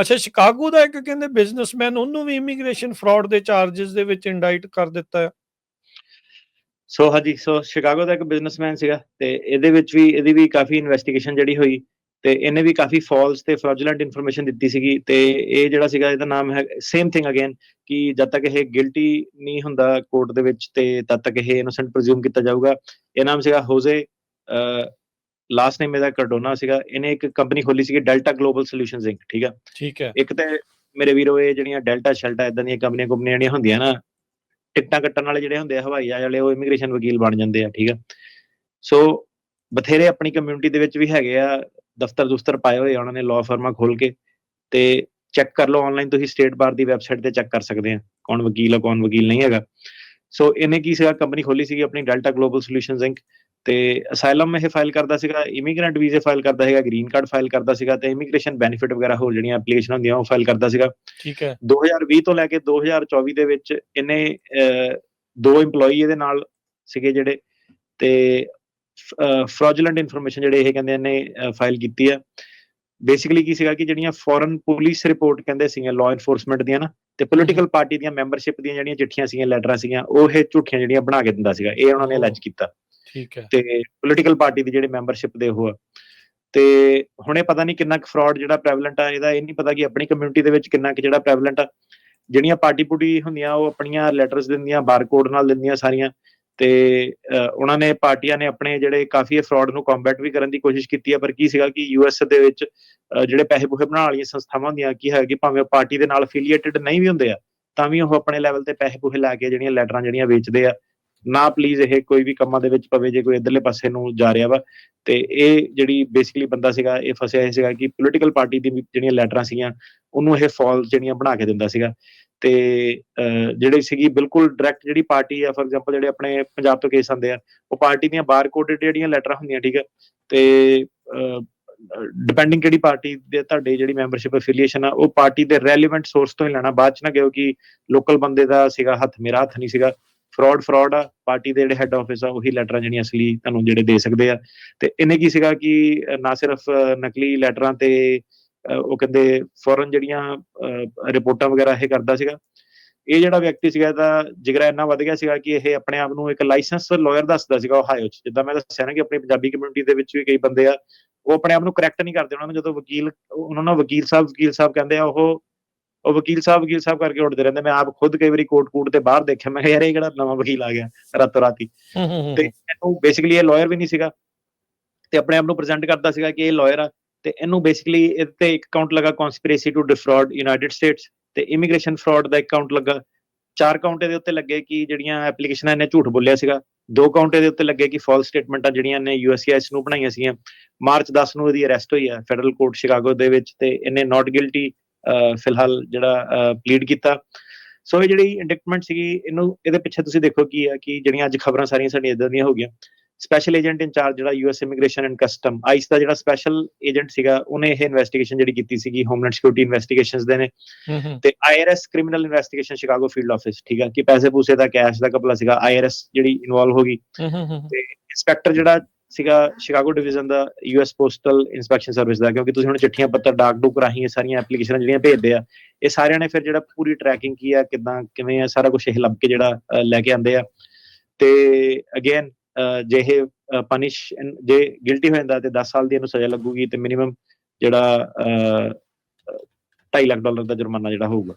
ਅੱਛਾ, ਸ਼ਿਕਾਗੋ ਦਾ ਇੱਕ ਕਹਿੰਦੇ ਬਿਜ਼ਨਸਮੈਨ ਉਹਨੂੰ ਵੀ ਇਮੀਗ੍ਰੇਸ਼ਨ ਫਰਾਡ ਦੇ ਚਾਰजेस ਦੇ ਵਿੱਚ ਇੰਡਾਈਟ ਕਰ ਦਿੱਤਾ ਹੈ। ਸੋ ਹਾਂਜੀ, ਸੋ ਸ਼ਿਕਾਗੋ ਦਾ ਇੱਕ ਬਿਜ਼ਨਸਮੈਨ ਸੀਗਾ ਤੇ ਇਹਦੇ ਵਿੱਚ ਵੀ, ਇਹਦੀ ਵੀ ਕਾਫੀ ਇਨਵੈਸਟੀਗੇਸ਼ਨ ਜਿਹੜੀ ਹੋਈ ਤੇ ਇਹਨੇ ਵੀ ਕਾਫੀ ਫਾਲਸ ਤੇ ਫ੍ਰੋਡੂਲੈਂਟ ਇਨਫੋਰਮੇਸ਼ਨ ਦਿੱਤੀ ਸੀਗੀ ਤੇ ਇਹ ਜਿਹੜਾ ਸੀਗਾ ਇਹਦਾ ਨਾਮ ਹੈ ਸੇਮ ਥਿੰਗ ਅਗੇਨ ਕਿ ਜਦ ਤੱਕ ਇਹ ਗਿਲਟੀ ਨਹੀਂ ਹੁੰਦਾ ਕੋਰਟ ਦੇ ਵਿੱਚ ਤੇ ਤਦ ਤੱਕ ਇਹ ਇਨੋਸੈਂਟ ਪ੍ਰਜ਼ਿਊਮ ਕੀਤਾ ਜਾਊਗਾ। ਇਹ ਨਾਮ ਸੀਗਾ ਹੋਜ਼ੇ ਲਾਸਟ ਨੇਮ ਇਹਦਾ ਕਰਡੋਨਾ ਸੀਗਾ ਇਹਨੇ ਇੱਕ ਕੰਪਨੀ ਖੋਲੀ ਸੀਗੀ ਡੈਲਟਾ ਗਲੋਬਲ ਸੋਲੂਸ਼ਨਸ ਇੰਕ ਠੀਕ ਆ? ਠੀਕ ਹੈ। ਇੱਕ ਤੇ ਮੇਰੇ ਵੀਰੋ ਇਹ ਜਿਹੜੀਆਂ ਡੈਲਟਾ ਸ਼ੈਲਟਾ ਇਦਾਂ ਦੀਆਂ ਕੰਪਨੀਆਂ ਕੰਪਨੀਆਂ ਜਿਹੜੀਆਂ ਹੁੰਦੀਆਂ ਨਾ ਟਿਕਟਾਂ ਕੱਟਣ ਵਾਲੇ ਜਿਹੜੇ ਹੁੰਦੇ ਆ ਹਵਾਈ ਜਹਾਜ਼ ਵਾਲੇ ਉਹ ਇਮੀਗ੍ਰੇਸ਼ਨ ਵਕੀਲ ਬਣ ਜਾਂਦੇ ਆ ਠੀਕ ਆ? ਸੋ ਬਥੇਰੇ ਆਪਣੀ ਕਮਿਊਨਿਟੀ ਦੇ ਵਿੱਚ ਵੀ ਹੈਗੇ ਆ ਦਫ਼ਤਰ ਦੁਸਤਰ ਪਾਏ ਹੋਏ ਉਹਨਾਂ ਨੇ ਲਾਅ ਫਰਮਾਂ ਖੋਲ ਕੇ ਤੇ ਚੈੱਕ ਕਰ ਲਓ ਆਨਲਾਈਨ ਤੁਸੀਂ ਸਟੇਟ ਬਾਰ ਦੀ ਵੈਬਸਾਈਟ ਤੇ ਚੈੱਕ ਕਰ ਸਕਦੇ ਆ ਕੌਣ ਵਕੀਲ ਆ ਕੌਣ ਵਕੀਲ ਨਹੀਂ ਹੈਗਾ। ਸੋ ਇਹਨੇ ਕੀ ਸੀਗਾ ਕੰਪਨੀ ਖੋਲੀ ਸੀਗੀ ਆਪਣੀ ਡੈਲਟਾ ਗਲੋਬਲ ਸੋਲੂਸ਼ਨਸ ਇੰਕ ਤੇ ਅਸਾਈਲਮ ਇਹ ਫਾਈਲ ਕਰਦਾ ਸੀਗਾ ਇਮੀਗ੍ਰੈਂਟ ਵੀਜ਼ੇ ਫਾਈਲ ਕਰਦਾ ਸੀਗਾ ਗ੍ਰੀਨ ਕਾਰਡ ਫਾਈਲ ਕਰਦਾ ਸੀਗਾ ਤੇ ਇਮੀਗ੍ਰੇਸ਼ਨ ਬੈਨੀਫਿਟ ਵਗੈਰਾ ਹੋਰ ਜਿਹੜੀਆਂ ਐਪਲੀਕੇਸ਼ਨ ਹੁੰਦੀਆਂ ਉਹ ਫਾਈਲ ਕਰਦਾ ਸੀਗਾ। ਠੀਕ ਹੈ। 2020 ਤੋਂ ਲੈ ਕੇ 2024 ਦੇ ਵਿੱਚ ਇਹਨੇ ਦੋ EMPLOYEE ਇਹਦੇ ਨਾਲ ਸੀਗੇ ਜਿਹੜੇ ਤੇ ਫ੍ਰੋਡੂਲੈਂਟ ਇਨਫੋਰਮੇਸ਼ਨ ਜਿਹੜੇ ਇਹ ਕਹਿੰਦੇ ਨੇ ਫਾਈਲ ਕੀਤੀ ਆ। ਬੇਸਿਕਲੀ ਕੀ ਸੀਗਾ ਕਿ ਜਿਹੜੀਆਂ ਫੋਰਨ ਪੁਲਿਸ ਰਿਪੋਰਟ ਕਹਿੰਦੇ ਸੀਗੇ ਲਾਅ ਇਨਫੋਰਸਮੈਂਟ ਦੀਆਂ ਨਾ ਤੇ ਪੋਲੀਟੀਕਲ ਪਾਰਟੀ ਦੀਆਂ ਮੈਂਬਰਸ਼ਿਪ ਦੀਆਂ ਜਿਹੜੀਆਂ ਚਿੱਠੀਆਂ ਸੀਗੀਆਂ ਲੈਟਰਾਂ ਸੀਗੀਆਂ ਉਹ ਇਹ ਝੂਠੀਆਂ ਜਿਹੜੀਆਂ ਬਣਾ ਕੇ ਦਿੰਦਾ ਸੀਗਾ ਇਹ ਉਹਨਾਂ ਨੇ. ਅਲੈਜ ਕੀਤਾ। ਠੀਕ ਹੈ। ਤੇ ਪੋਲੀਟੀਕਲ ਪਾਰਟੀ ਦੀ ਜਿਹੜੇ ਮੈਂਬਰਸ਼ਿਪ ਦੇ ਉਹ ਆ। ਤੇ ਹੁਣੇ ਪਤਾ ਨਹੀਂ ਕਿੰਨਾ ਕੁ ਫਰਾਡ ਜਿਹੜਾ ਪ੍ਰੈਵਲੈਂਟ ਆ, ਇਹਦਾ ਇਹ ਨਹੀਂ ਪਤਾ ਕਿ ਆਪਣੀ ਕਮਿਊਨਿਟੀ ਦੇ ਵਿੱਚ ਕਿੰਨਾ ਕੁ ਜਿਹੜਾ ਪ੍ਰੈਵਲੈਂਟ ਆ। ਜਿਹੜੀਆਂ ਪਾਰਟੀ ਪੁਟੀ ਹੁੰਦੀਆਂ, ਉਹ ਆਪਣੀਆਂ ਲੈਟਰਸ ਦਿੰਦੀਆਂ ਬਾਰਕੋਡ ਨਾਲ ਦਿੰਦੀਆਂ ਸਾਰੀਆਂ। ਤੇ ਉਹਨਾਂ ਨੇ ਪਾਰਟੀਆਂ ਨੇ ਆਪਣੇ ਜਿਹੜੇ ਕਾਫੀ ਫਰਾਡ ਨੂੰ ਕੰਬੈਟ ਵੀ ਕਰਨ ਦੀ ਕੋਸ਼ਿਸ਼ ਕੀਤੀ ਹੈ ਪਰ ਕੀ ਸੀਗਾ ਕਿ ਯੂਐਸ ਦੇ ਵਿੱਚ ਜਿਹੜੇ ਪੈਸੇ ਪੂਸੇ ਬਣਾਉਣ ਵਾਲੀਆਂ ਸੰਸਥਾਵਾਂ ਹੁੰਦੀਆਂ, ਕੀ ਹੈ ਕਿ ਭਾਵੇਂ ਉਹ ਪਾਰਟੀ ਦੇ ਨਾਲ ਅਫੀਲੀਏਟਡ ਨਹੀਂ ਵੀ ਹੁੰਦੇ ਆ, ਤਾਂ ਵੀ ਉਹ ਆਪਣੇ ਲੈਵਲ ਤੇ ਪੈਸੇ ਪੂਹੇ ਲਾ ਕੇ ਜਿਹੜੀਆਂ ਲੈਟਰਾਂ ਜਿਹੜੀਆਂ ਵੇਚਦੇ ਆ ਨਾ ਪਲੀਜ਼ ਇਹ ਕੋਈ ਵੀ ਕੰਮਾਂ ਦੇ ਵਿੱਚ ਪਵੇ, ਜੇ ਕੋਈ ਇਧਰਲੇ ਪਾਸੇ ਨੂੰ ਜਾ ਰਿਹਾ ਵਾ। ਤੇ ਇਹ ਜਿਹੜੀ ਬੇਸਿਕਲੀ ਬੰਦਾ ਸੀਗਾ, ਇਹ ਫਸਿਆ ਇਹ ਸੀਗਾ ਕਿ ਪੋਲੀਟੀਕਲ ਪਾਰਟੀ ਦੀ ਜਿਹੜੀਆਂ ਲੈਟਰਾਂ ਸੀਗੀਆਂ, ਉਹਨੂੰ ਇਹ ਫਾਲਸ ਜਿਹੜੀਆਂ ਬਣਾ ਕੇ ਦਿੰਦਾ ਸੀਗਾ। ਤੇ ਜਿਹੜੀ ਸੀਗੀ ਬਿਲਕੁਲ ਡਾਇਰੈਕਟ ਜਿਹੜੀ ਪਾਰਟੀ ਆ ਫੋਰ ਐਗਜ਼ਾਮਪਲ ਜਿਹੜੇ ਆਪਣੇ ਪੰਜਾਬ ਤੋਂ ਕੇਸ ਆਉਂਦੇ ਆ, ਉਹ ਪਾਰਟੀ ਦੀਆਂ ਬਾਰ ਕੋਡਡ ਜਿਹੜੀਆਂ ਲੈਟਰਾਂ ਹੁੰਦੀਆਂ, ਠੀਕ ਆ? ਤੇ ਡਿਪੈਂਡਿੰਗ ਕਿਹੜੀ ਪਾਰਟੀ ਦੇ ਤੁਹਾਡੇ ਜਿਹੜੀ ਮੈਂਬਰਸ਼ਿਪ ਅਫੀਲੀਏਸ਼ਨ ਆ, ਉਹ ਪਾਰਟੀ ਦੇ ਰੈਲੇਵੈਂਟ ਸੋਰਸ ਤੋਂ ਹੀ ਲੈਣਾ। ਬਾਅਦ ਚ ਨਾ ਕਿਉਂਕਿ ਲੋਕਲ ਬੰਦੇ ਦਾ ਸੀਗਾ, ਹੱਥ ਮੇਰਾ ਹੱਥ ਨਹੀਂ ਸੀਗਾ। ਫਰਾਡ ਫਰਾਡ ਆ ਪਾਰਟੀ ਦੇ ਜਿਹੜੇ ਹੈੱਡ ਆਫਿਸ ਆ, ਉਹੀ ਲੈਟਰਾਂ ਜਿਹੜੀਆਂ ਅਸਲੀ ਤੁਹਾਨੂੰ ਜਿਹੜੇ ਦੇ ਸਕਦੇ ਆ। ਤੇ ਇਹਨੇ ਕੀ ਸੀਗਾ ਕਿ ਨਾ ਸਿਰਫ ਨਕਲੀ ਲੈਟਰਾਂ ਤੇ ਉਹ ਕਹਿੰਦੇ ਫੋਰਨ ਜਿਹੜੀਆਂ ਰਿਪੋਰਟਾਂ ਵਗੈਰਾ ਇਹ ਕਰਦਾ ਸੀਗਾ। ਇਹ ਜਿਹੜਾ ਵਿਅਕਤੀ ਸੀਗਾ ਇਹਦਾ ਜਿਗਰਾ ਇੰਨਾ ਵੱਧ ਗਿਆ ਸੀਗਾ ਕਿ ਇਹ ਆਪਣੇ ਆਪ ਨੂੰ ਇੱਕ ਲਾਇਸੈਂਸ ਲਾਇਰ ਦੱਸਦਾ ਸੀਗਾ ਓਹਾਇਓ ਚ ਜਿੱਦਾਂ ਮੈਂ ਦੱਸਿਆ ਨਾ ਕਿ ਆਪਣੀ ਪੰਜਾਬੀ ਕਮਿਊਨਿਟੀ ਦੇ ਵਿੱਚ ਵੀ ਕਈ ਬੰਦੇ ਆ, ਉਹ ਆਪਣੇ ਆਪ ਨੂੰ ਕਰੈਕਟ ਨਹੀਂ ਕਰਦੇ। ਉਹਨਾਂ ਨੂੰ ਜਦੋਂ ਵਕੀਲ, ਉਹਨਾਂ ਨੂੰ ਵਕੀਲ ਸਾਹਿਬ ਵਕੀਲ ਸਾਹਿਬ ਕਹਿੰਦੇ ਆ, ਉਹ ਉਹ ਵਕੀਲ ਸਾਹਿਬ ਵਕੀਲ ਸਾਹਿਬ ਕਰਕੇ ਉੱਠਦੇ ਰਹਿੰਦੇ। ਮੈਂ ਆਪ ਖੁਦ ਕਈ ਵਾਰੀ ਕੋਰਟ ਕੂਟ ਤੇ ਬਾਹਰ ਦੇਖਿਆ। ਮੈਂ ਯਾਰ ਇਹ ਕਿਹੜਾ ਨਵਾਂ ਵਕੀਲ ਆ ਗਿਆ ਰਾਤੋਂ ਰਾਤੀ। ਤੇ ਇਹਨੂੰ ਬੇਸਿਕਲੀ ਇਹ ਲਾਇਰ ਵੀ ਨਹੀਂ ਸੀਗਾ। ਤੇ ਆਪਣੇ ਆਪ ਨੂੰ ਪ੍ਰੈਜ਼ੈਂਟ ਕਰਦਾ ਸੀਗਾ ਕਿ ਇਹ ਲਾਇਰ ਆ। ਤੇ ਇਹਨੂੰ ਬੇਸਿਕਲੀ ਇਹਦੇ ਤੇ ਇੱਕ ਕਾਊਂਟ ਲੱਗਾ conspiracy to defraud United States ਤੇ ਇਮੀਗ੍ਰੇਸ਼ਨ ਫਰਾਡ ਦਾ ਇੱਕ ਕਾਊਂਟ ਲੱਗਾ। ਚਾਰ ਕਾਊਂਟ ਇਹਦੇ ਉੱਤੇ ਲੱਗੇ ਕਿ ਜਿਹੜੀਆਂ ਐਪਲੀਕੇਸ਼ਨਾਂ ਇਹਨੇ ਝੂਠ ਬੋਲਿਆ ਸੀਗਾ। ਦੋ ਕਾਊਂਟ ਇਹਦੇ ਉੱਤੇ ਲੱਗੇ ਕਿ ਫਾਲਸ ਸਟੇਟਮੈਂਟਾਂ ਜਿਹੜੀਆਂ ਨੇ ਯੂਐਸਸੀਆਈਐਸ ਨੂੰ ਬਣਾਈਆਂ ਸੀਗੀਆਂ। ਮਾਰਚ 10 ਨੂੰ ਇਹਦੀ ਅਰੈਸਟ ਹੋਈ ਹੈ ਫੈਡਰਲ ਕੋਰਟ ਸ਼ਿਕਾਗੋ ਦੇ ਵਿੱਚ। ਤੇ ਇਹਨੇ ਨਾਟ ਗਿਲਟੀ ਫਿਲਹਾਲ ਜਿਹੜਾ ਪਲੀਡ ਕੀਤਾ। ਸੋ ਇਹ ਜਿਹੜੀ ਇੰਡਿਕਟਮੈਂਟ ਸੀਗੀ ਇਹਨੂੰ ਇਹਦੇ ਪਿੱਛੇ ਤੁਸੀਂ ਦੇਖੋ ਕੀ ਹੈ ਕਿ ਜਿਹੜੀਆਂ ਅੱਜ ਖਬਰਾਂ ਸਾਰੀਆਂ ਸਾਡੀਆਂ ਇਦਾਂ ਦੀਆਂ ਹੋ ਗਈਆਂ। ਸਪੈਸ਼ਲ ਏਜੰਟ ਇਨਚਾਰਜ ਜਿਹੜਾ US immigration and custom ICE ਦਾ ਜਿਹੜਾ ਸਪੈਸ਼ਲ ਏਜੰਟ ਸੀਗਾ ਉਹਨੇ ਇਹ ਇਨਵੈਸਟੀਗੇਸ਼ਨ ਜਿਹੜੀ ਕੀਤੀ ਸੀਗੀ ਹੋਮਲੈਂਡ ਸਿਕਿਉਰਿਟੀ ਇਨਵੈਸਟੀਗੇਸ਼ਨਸ ਦੇ ਨੇ। ਤੇ IRS criminal investigation Chicago field office ਠੀਕ ਹੈ ਕਿ ਪੈਸੇ ਪੂਸੇ ਦਾ ਕੈਸ਼ ਦਾ ਕਪਲਾ ਸੀਗਾ ਆਈਆਰਐਸ ਜਿਹੜੀ ਇਨਵੋਲਵ ਹੋ ਗਈ। ਤੇ ਇੰਸਪੈਕਟਰ ਜਿਹੜਾ ਸੀਗਾ ਸ਼ਿਕਾਗੋ ਡਿਵੀਜ਼ਨ ਦਾ ਯੂਐਸ ਪੋਸਟਲ ਇਨਸਪੈਕਸ਼ਨ ਸਰਵਿਸ ਦਾ, ਕਿਉਂਕਿ ਤੁਸੀਂ ਹੁਣ ਚਿੱਠੀਆਂ, ਪੱਤਰ, ਡਾਕ ਡੂਕ ਰਾਹੀਂ ਇਹ ਸਾਰੀਆਂ ਐਪਲੀਕੇਸ਼ਨਾਂ ਜਿਹੜੀਆਂ ਭੇਜਦੇ ਆ, ਇਹ ਸਾਰਿਆਂ ਨੇ ਫਿਰ ਜਿਹੜਾ ਪੂਰੀ ਟਰੈਕਿੰਗ ਕੀ ਆ, ਕਿਦਾਂ, ਕਿਵੇਂ ਆ, ਸਾਰਾ ਕੁਝ ਇਹ ਲੱਭ ਕੇ ਜਿਹੜਾ ਲੈ ਕੇ ਆਂਦੇ ਆ। ਤੇ ਅਗੇਨ ਜੇ ਇਹ ਪਨਿਸ਼ ਜੇ ਗਿਲਟੀ ਹੋ ਜਾਂਦਾ ਤੇ 10 ਸਾਲ ਦੀ ਇਹਨੂੰ ਸਜ਼ਾ ਲੱਗੂਗੀ ਤੇ ਮਿਨੀਮਮ ਜਿਹੜਾ 2.5 ਲੱਖ ਡਾਲਰ ਦਾ ਜੁਰਮਾਨਾ ਜਿਹੜਾ ਹੋਊਗਾ।